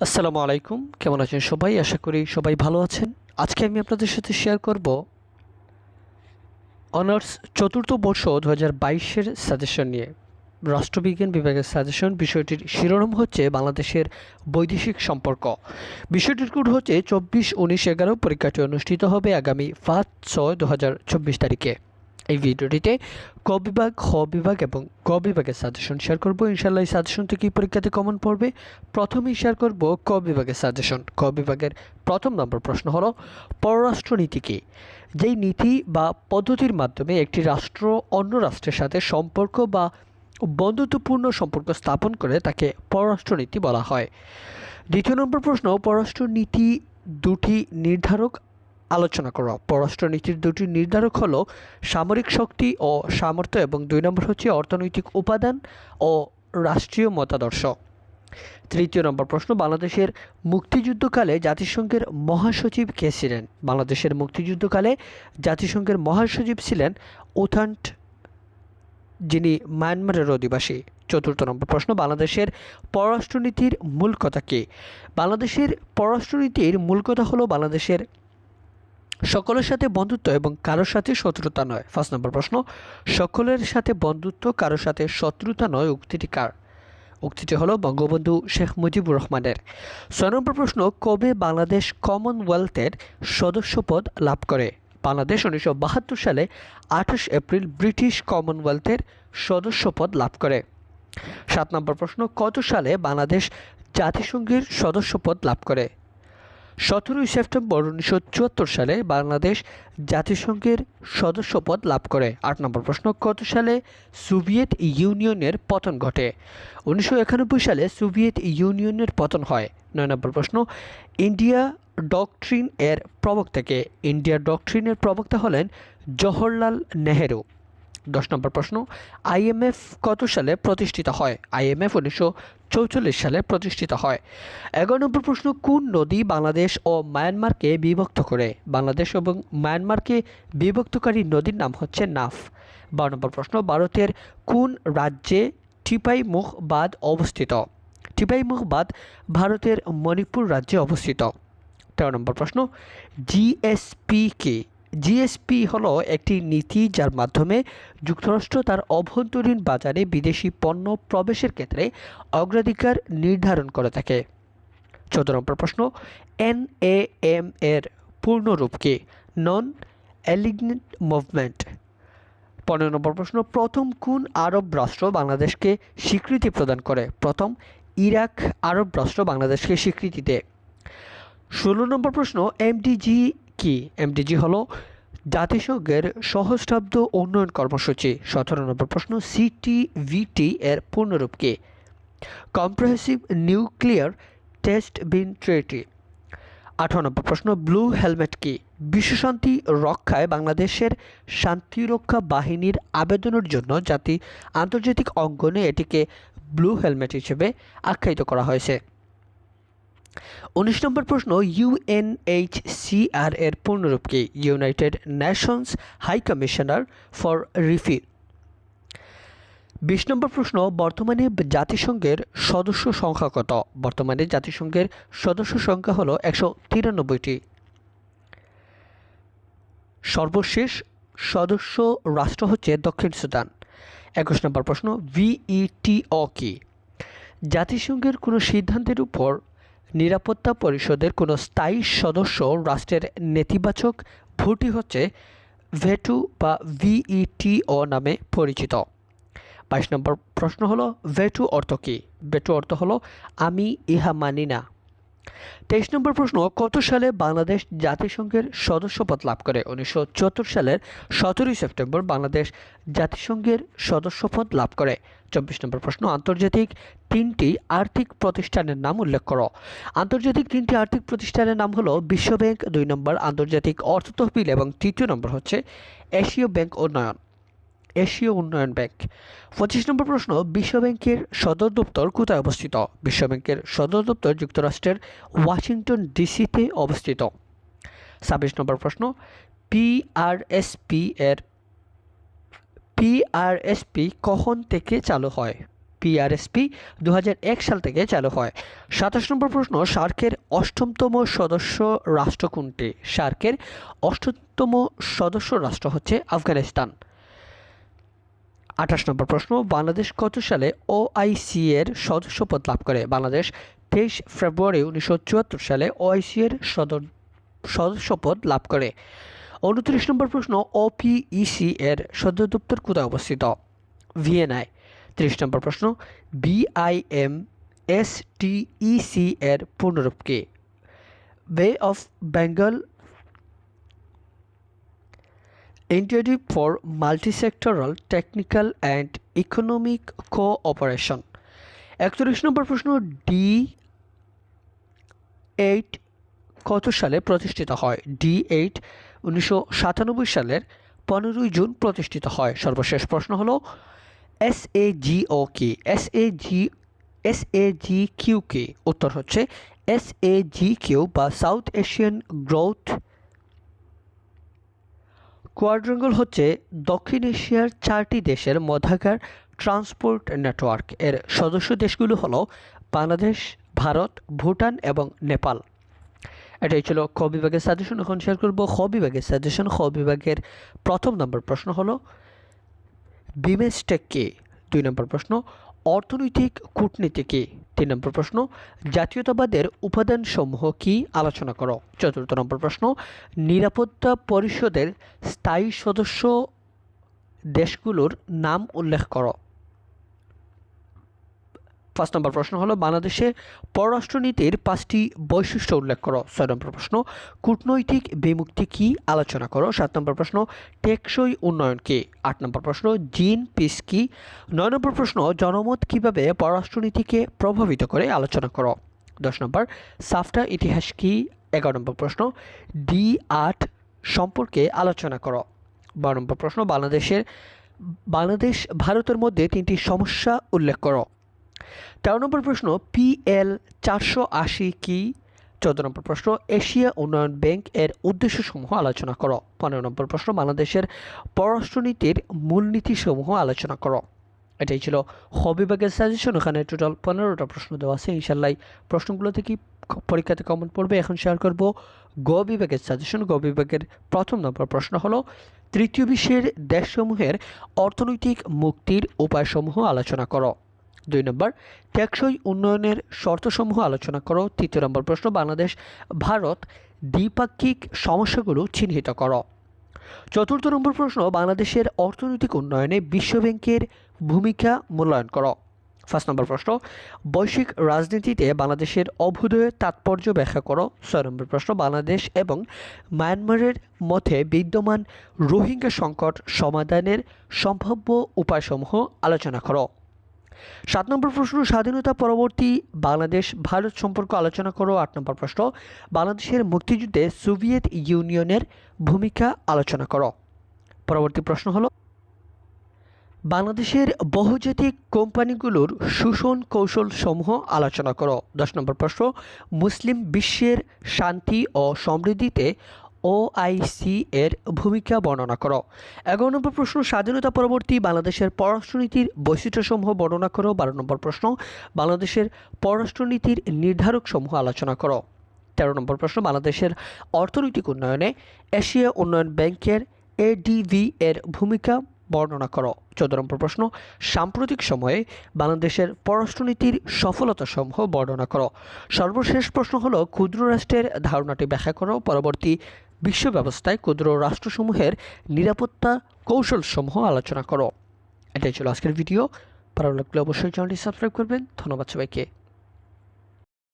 আসসালামু আলাইকুম। কেমন আছেন সবাই? আশা করি সবাই ভালো আছেন। আজকে আমি আপনাদের সাথে শেয়ার করব অনার্স চতুর্থ বর্ষ দু হাজার বাইশের সাজেশন নিয়ে। রাষ্ট্রবিজ্ঞান বিভাগের সাজেশন বিষয়টির শিরোনাম হচ্ছে বাংলাদেশের বৈদেশিক সম্পর্ক। বিষয়টির কোড হচ্ছে চব্বিশ উনিশ এগারো। পরীক্ষাটি অনুষ্ঠিত হবে আগামী পাঁচ ছয় দু হাজার চব্বিশ তারিখে। এই ভিডিওটিতে ক বিভাগ খ বিভাগ এবং গ বিভাগের সাজেশন শেয়ার করব। ইনশাল্লাহ এই সাজেশন থেকে পরীক্ষাতে কমন পড়বে। প্রথমেই শেয়ার করব ক বিভাগের সাজেশন ক বিভাগের প্রথম নম্বর প্রশ্ন হলো পররাষ্ট্রনীতি কী? যেই নীতি বা পদ্ধতির মাধ্যমে একটি রাষ্ট্র অন্য রাষ্ট্রের সাথে সম্পর্ক বা বন্ধুত্বপূর্ণ সম্পর্ক স্থাপন করে তাকে পররাষ্ট্রনীতি বলা হয়। দ্বিতীয় নম্বর প্রশ্ন পররাষ্ট্রনীতি দুটি নির্ধারক আলোচনা করো। পররাষ্ট্রনীতির দুটি নির্ধারক হলো সামরিক শক্তি ও সামর্থ্য এবং দুই নম্বর হচ্ছে অর্থনৈতিক উপাদান ও রাষ্ট্রীয় মতাদর্শ। তৃতীয় নম্বর প্রশ্ন, বাংলাদেশের মুক্তিযুদ্ধকালে জাতিসংঘের মহাসচিব কে ছিলেন? বাংলাদেশের মুক্তিযুদ্ধকালে জাতিসংঘের মহাসচিব ছিলেন ওথান্ট যিনি মায়ানমারের অধিবাসী। চতুর্থ নম্বর প্রশ্ন, বাংলাদেশের পররাষ্ট্রনীতির মূল কথা কী? বাংলাদেশের পররাষ্ট্রনীতির মূল কথা হলো বাংলাদেশের সকলের সাথে বন্ধুত্ব এবং কারোর সাথে শত্রুতা নয়। ফার্স্ট নম্বর প্রশ্ন, সকলের সাথে বন্ধুত্ব, কারোর সাথে শত্রুতা নয়, উক্তিটি কার? উক্তিটি হলো বঙ্গবন্ধু শেখ মুজিবুর রহমানের। ছয় নম্বর প্রশ্ন, কবে বাংলাদেশ কমনওয়েলথের সদস্যপদ লাভ করে? বাংলাদেশ উনিশশো বাহাত্তর সালে আঠাশ এপ্রিল ব্রিটিশ কমনওয়েলথের সদস্যপদ লাভ করে। সাত নম্বর প্রশ্ন, কত সালে বাংলাদেশ জাতিসংঘের সদস্যপদ লাভ করে? সতেরোই সেপ্টেম্বর উনিশশো চুয়াত্তর সালে বাংলাদেশ জাতিসংঘের সদস্যপদ লাভ করে। আট নম্বর প্রশ্ন, কত সালে সোভিয়েত ইউনিয়নের পতন ঘটে? উনিশশো একানব্বই সালে সোভিয়েত ইউনিয়নের পতন হয়। নয় নম্বর প্রশ্ন, ইন্ডিয়া ডকট্রিন এর প্রবক্তাকে। ইন্ডিয়া ডকট্রিনের প্রবক্তা হলেন জওহরলাল নেহেরু। দশ নম্বর প্রশ্ন আইএমএফ কত সালে প্রতিষ্ঠিত হয়? আইএমএফ উনিশশো চৌচল্লিশ সালে প্রতিষ্ঠিত হয়। এগারো নম্বর প্রশ্ন, কোন নদী বাংলাদেশ ও মায়ানমারকে বিভক্ত করে? বাংলাদেশ এবং মায়ানমারকে বিভক্তকারী নদীর নাম হচ্ছে নাফ। বারো নম্বর প্রশ্ন, ভারতের কোন রাজ্যে টিপাইমুখ বাঁধ অবস্থিত? টিপাইমুখ বাঁধ ভারতের মণিপুর রাজ্যে অবস্থিত। তেরো নম্বর প্রশ্ন জিএসপি কি? জিএসপি হলো একটি নীতি যার মাধ্যমে যুক্তরাষ্ট্র তার অভ্যন্তরীণ বাজারে বিদেশি পণ্য প্রবেশের ক্ষেত্রে অগ্রাধিকার নির্ধারণ করে থাকে। চোদ্দ নম্বর প্রশ্ন এন এ এম এর পূর্ণরূপ কি? নন অ্যালিগনেন্ট মুভমেন্ট পনেরো নম্বর প্রশ্ন, প্রথম কোন আরব রাষ্ট্র বাংলাদেশকে স্বীকৃতি প্রদান করে? প্রথম ইরাক আরব রাষ্ট্র বাংলাদেশকে স্বীকৃতি দেয়। ষোলো নম্বর প্রশ্ন এমডিজি কি? এমডিজি হলো জাতিসংঘের সহস্রাব্দ উন্নয়ন কর্মসূচি। সতেরো নম্বর প্রশ্ন সিটিভিটি এর পূর্ণরূপ কি? Comprehensive nuclear test ban treaty আঠারো নম্বর প্রশ্ন ব্লু হেলমেট কি? বিশ্বশান্তি রক্ষায় বাংলাদেশের শান্তিরক্ষা বাহিনীর আবেদনের জন্য জাতি আন্তর্জাতিক অঙ্গনে এটিকে ব্লু হেলমেট হিসেবে আখ্যায়িত করা হয়েছে। উনিশ নম্বর প্রশ্ন ইউএনএইচসিআর এর পূর্ণরূপ কি United Nations High Commissioner for refugees বিশ নম্বর প্রশ্ন, বর্তমানে জাতিসংঘের সদস্য সংখ্যা কত? বর্তমানে জাতিসংঘের সদস্য সংখ্যা হলো একশো তিরানব্বইটি। সর্বশেষ সদস্য রাষ্ট্র হচ্ছে দক্ষিণ সুদান। একুশ নম্বর প্রশ্ন ভিইটিও কি? জাতিসংঘের কোনো সিদ্ধান্তের উপর নিরাপত্তা পরিষদের কোনো স্থায়ী সদস্য রাষ্ট্রের নেতিবাচক ভোটই হচ্ছে ভেটু বা ভিইটিও নামে পরিচিত। বাইশ নম্বর প্রশ্ন হলো, ভেটু অর্থ কী? ভেটু অর্থ হলো, আমি ইহা মানি না। তেইশ নম্বর প্রশ্ন, কত সালে বাংলাদেশ জাতিসংঘের সদস্যপদ লাভ করে? উনিশশো চুয়াত্তর সালের সতেরোই সেপ্টেম্বর বাংলাদেশ জাতিসংঘের সদস্যপদ লাভ করে। চব্বিশ নম্বর প্রশ্ন, আন্তর্জাতিক তিনটি আর্থিক প্রতিষ্ঠানের নাম উল্লেখ করো। আন্তর্জাতিক তিনটি আর্থিক প্রতিষ্ঠানের নাম হলো বিশ্বব্যাংক দুই নম্বর, আন্তর্জাতিক অর্থ তহবিল এবং তৃতীয় নম্বর হচ্ছে এশীয় ব্যাংক উন্নয়ন, এশীয় উন্নয়ন ব্যাংক। পঁচিশ নম্বর প্রশ্ন, বিশ্বব্যাংকের সদর দপ্তর কোথায় অবস্থিত? বিশ্বব্যাংকের সদর দপ্তর যুক্তরাষ্ট্রের ওয়াশিংটন ডিসিতে অবস্থিত। ছাব্বিশ নম্বর প্রশ্ন পিআরএসপি এর পিআরএসপি কখন থেকে চালু হয়? পিআরএসপি দু হাজার এক সাল থেকে চালু হয়। সাতাশ নম্বর প্রশ্ন, সার্কের অষ্টমতম সদস্য রাষ্ট্র কোনটি? সার্কের অষ্টমতম সদস্য রাষ্ট্র হচ্ছে আফগানিস্তান। আঠাশ নম্বর প্রশ্ন, বাংলাদেশ কত সালে ওআইসি এর সদস্যপদ লাভ করে? বাংলাদেশ তেইশ ফেব্রুয়ারি উনিশশো চুয়াত্তর সালে ওআইসি এর সদস্যপদ লাভ করে। উনত্রিশ নম্বর প্রশ্ন ওপিইসি এর সদর দপ্তর কোথায় অবস্থিত? ভিয়েনায়। ত্রিশ নম্বর প্রশ্ন বিআইএম এস টিইসি এর পূর্ণরূপ কে? Bay of Bengal integrative for multisectoral technical and economic cooperation একচল্লিশ নম্বর প্রশ্ন ডি এইট কত সালে প্রতিষ্ঠিত হয়? ডি এইট উনিশশো সাতানব্বই সালের পনেরোই জুন প্রতিষ্ঠিত হয়। সর্বশেষ প্রশ্ন হলো, এস এ জি ও কি? S A G, S A G Q কি? উত্তর হচ্ছে এস এ জি কিউ বা সাউথ এশিয়ান গ্রোথ কোয়াড্রাঙ্গল হচ্ছে দক্ষিণ এশিয়ার চারটি দেশের মধ্যাকার ট্রান্সপোর্ট নেটওয়ার্ক। এর সদস্য দেশগুলো হলো বাংলাদেশ, ভারত, ভুটান এবং নেপাল। এটাই ছিল খ বিভাগের সাজেশন এখন শেয়ার করব খ বিভাগের সাজেশন খ বিভাগের প্রথম নম্বর প্রশ্ন হলো বিমেস্টেক কে? দুই নম্বর প্রশ্ন, অর্থনৈতিক কূটনীতি কি? তিন নম্বর প্রশ্ন, জাতীয়তাবাদের উপাদানসমূহ কি? আলোচনা করো। চতুর্থ নম্বর প্রশ্ন, নিরাপত্তা পরিষদের স্থায়ী সদস্য দেশগুলোর নাম উল্লেখ করো। পাঁচ নম্বর প্রশ্ন হলো, বাংলাদেশে পররাষ্ট্রনীতির পাঁচটি বৈশিষ্ট্য উল্লেখ করো। ছয় নম্বর প্রশ্ন, কূটনৈতিক বিমুক্তি কি আলোচনা করো? সাত নম্বর প্রশ্ন, টেকসই উন্নয়ন কি? আট নম্বর প্রশ্ন, জিন, পিস কি? নয় নম্বর প্রশ্ন, জনমত কীভাবে পররাষ্ট্রনীতিকে প্রভাবিত করে আলোচনা করো? দশ নম্বর, সাফটা ইতিহাস কি? এগারো নম্বর প্রশ্ন, ডি আট সম্পর্কে আলোচনা করো। বারো নম্বর প্রশ্ন, বাংলাদেশের, বাংলাদেশ, ভারতের মধ্যে তিনটি সমস্যা উল্লেখ করো। তেরো নম্বর প্রশ্ন, পিএল চারশো আশি কি? চোদ্দ নম্বর প্রশ্ন, এশিয়া উন্নয়ন ব্যাংক এর উদ্দেশ্যসমূহ আলোচনা করো। পনেরো নম্বর প্রশ্ন, বাংলাদেশের পররাষ্ট্রনীতির মূলনীতিসমূহ আলোচনা করো। এটাই ছিল হ বিভাগের সাজেশন ওখানে টোটাল পনেরোটা প্রশ্ন দেওয়া আছে। ইনশাল্লাহ প্রশ্নগুলো থেকে পরীক্ষাতে কমন পড়বে। এখন শেয়ার করব গ বিভাগের সাজেশন গ বিভাগের প্রথম নম্বর প্রশ্ন হলো, তৃতীয় বিশ্বের দেশসমূহের অর্থনৈতিক মুক্তির উপায়সমূহ আলোচনা করো। দুই নম্বর, টেকসই উন্নয়নের শর্তসমূহ আলোচনা করো। তৃতীয় নম্বর প্রশ্ন, বাংলাদেশ, ভারত দ্বিপাক্ষিক সমস্যাগুলো চিহ্নিত করো। চতুর্থ নম্বর প্রশ্ন, বাংলাদেশের অর্থনৈতিক উন্নয়নে বিশ্বব্যাংকের ভূমিকা মূল্যায়ন করো। ফার্স্ট নম্বর প্রশ্ন, বৈশ্বিক রাজনীতিতে বাংলাদেশের অভ্যুদয়ের তাৎপর্য ব্যাখ্যা করো। ছয় নম্বর প্রশ্ন, বাংলাদেশ এবং মায়ানমারের মধ্যে বিদ্যমান রোহিঙ্গা সংকট সমাধানের সম্ভাব্য উপায়সমূহ আলোচনা করো। সাত নম্বর প্রশ্ন, স্বাধীনতা পরবর্তী বাংলাদেশ ভারত সম্পর্ক আলোচনা করো, আট নম্বর প্রশ্ন, বাংলাদেশের মুক্তিযুদ্ধে সোভিয়েত ইউনিয়নের ভূমিকা আলোচনা করো। পরবর্তী প্রশ্ন হলো, বাংলাদেশের বহুজাতিক কোম্পানিগুলোর শোষণ কৌশল সমূহ আলোচনা করো। দশ নম্বর প্রশ্ন, মুসলিম বিশ্বের শান্তি ও সমৃদ্ধিতে ওআইসি এর ভূমিকা বর্ণনা করো। এগারো নম্বর প্রশ্ন, স্বাধীনতা পরবর্তী বাংলাদেশের পররাষ্ট্রনীতির বৈশিষ্ট্যসমূহ বর্ণনা করো, বারো নম্বর প্রশ্ন, বাংলাদেশের পররাষ্ট্রনীতির নির্ধারক সমূহ আলোচনা করো। তেরো নম্বর প্রশ্ন, বাংলাদেশের অর্থনৈতিক উন্নয়নে এশিয়া উন্নয়ন ব্যাংকের এডিভি এর ভূমিকা বর্ণনা করো। চোদ্দ নম্বর প্রশ্ন, সাম্প্রতিক সময়ে বাংলাদেশের পররাষ্ট্রনীতির সফলতাসমূহ বর্ণনা করো। সর্বশেষ প্রশ্ন হলো, ক্ষুদ্র রাষ্ট্রের ধারণাটি ব্যাখ্যা করো, পরবর্তী বিশ্ব ব্যবস্থায় ক্ষুদ্র রাষ্ট্রসমূহের নিরাপত্তা কৌশলসমূহ আলোচনা করো। এটাই ছিল আজকের ভিডিও। ভালো লাগলে অবশ্যই চ্যানেলটি সাবস্ক্রাইব করবেন। ধন্যবাদ সবাইকে।